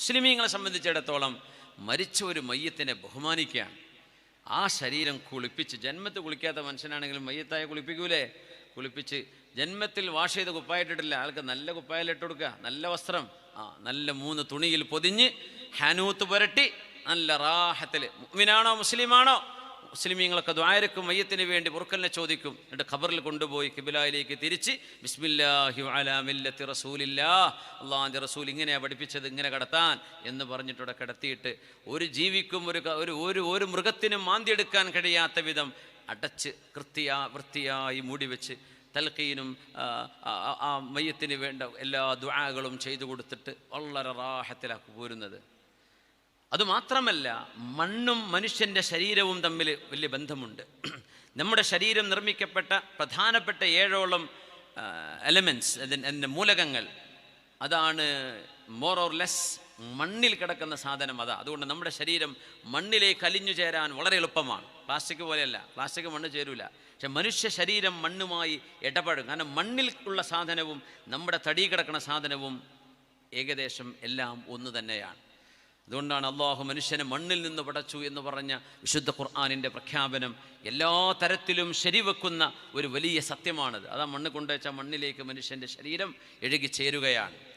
മുസ്ലിമീങ്ങളെ സംബന്ധിച്ചിടത്തോളം മരിച്ച ഒരു മയ്യത്തിനെ ബഹുമാനിക്കുകയാണ്. ആ ശരീരം കുളിപ്പിച്ച് ജന്മത്തിൽ കുളിക്കാത്ത മനുഷ്യനാണെങ്കിലും മയ്യത്തായ കുളിപ്പിക്കൂലേ? കുളിപ്പിച്ച് ജന്മത്തിൽ വാഷ് ചെയ്ത് കുപ്പായിട്ടിട്ടില്ല. ആൾക്ക് നല്ല കുപ്പായിലിട്ട് കൊടുക്കുക? നല്ല വസ്ത്രം. ആ നല്ല മൂന്ന് തുണിയിൽ പൊതിഞ്ഞ് ഹനൂത്ത് പുരട്ടി നല്ല റാഹത്തിൽ. മുഅ്മിനാണോ മുസ്ലിമാണോ? മുസ്ലിമീങ്ങളൊക്കെ ദ്വാരക്കും മയ്യത്തിന് വേണ്ടി പുറക്കലിനെ ചോദിക്കും. എന്നിട്ട് ഖബറിൽ കൊണ്ടുപോയി കിബിലായിലേക്ക് തിരിച്ച് ബിസ്മില്ലാഹി റസൂലില്ലാ റസൂൽ ഇങ്ങനെയാണ് പഠിപ്പിച്ചത് ഇങ്ങനെ കടത്താൻ എന്ന് പറഞ്ഞിട്ടവിടെ കിടത്തിയിട്ട് ഒരു ജീവിക്കും ഒരു ഒരു ഒരു മൃഗത്തിനും മാന്തിയെടുക്കാൻ കഴിയാത്ത വിധം അടച്ച് കൃത്യ വൃത്തിയായി മൂടി വെച്ച് തൽക്കീനും ആ മയ്യത്തിന് വേണ്ട എല്ലാ ദ്വാകളും ചെയ്തു കൊടുത്തിട്ട് വളരെ റാഹത്തിലാക്കി പോരുന്നത്. അതുമാത്രമല്ല മണ്ണും മനുഷ്യന്റെ ശരീരവും തമ്മിൽ വലിയ ബന്ധമുണ്ട്. നമ്മുടെ ശരീരം നിർമ്മിക്കപ്പെട്ട പ്രധാനപ്പെട്ട ഏഴോളം എലമെന്റ്സ് അതിന്റെ മൂലകങ്ങൾ അതാണ് മോർ ഓർ ലെസ് മണ്ണിൽ കിടക്കുന്ന സാധനം അതാ. അതുകൊണ്ട് നമ്മുടെ ശരീരം മണ്ണിലേക്ക് അലിഞ്ഞു ചേരാൻ വളരെ എളുപ്പമാണ്. പ്ലാസ്റ്റിക് പോലെയല്ല പ്ലാസ്റ്റിക് മണ്ണ് ചേരൂല. പക്ഷെ മനുഷ്യ ശരീരം മണ്ണുമായി ഇടപെടും കാരണം മണ്ണിൽ ഉള്ള സാധനവും നമ്മുടെ തടി കിടക്കുന്ന സാധനവും ഏകദേശം എല്ലാം ഒന്ന് തന്നെയാണ്. അതുകൊണ്ടാണ് അള്ളാഹു മനുഷ്യനെ മണ്ണിൽ നിന്ന് പടച്ചു എന്ന് പറഞ്ഞ വിശുദ്ധ ഖുർആാനിന്റെ പ്രഖ്യാപനം എല്ലാ തരത്തിലും ശരിവെക്കുന്ന ഒരു വലിയ സത്യമാണത്. അതാ മണ്ണ് കൊണ്ടുവച്ച മണ്ണിലേക്ക് മനുഷ്യന്റെ ശരീരം എഴുകി ചേരുകയാണ്.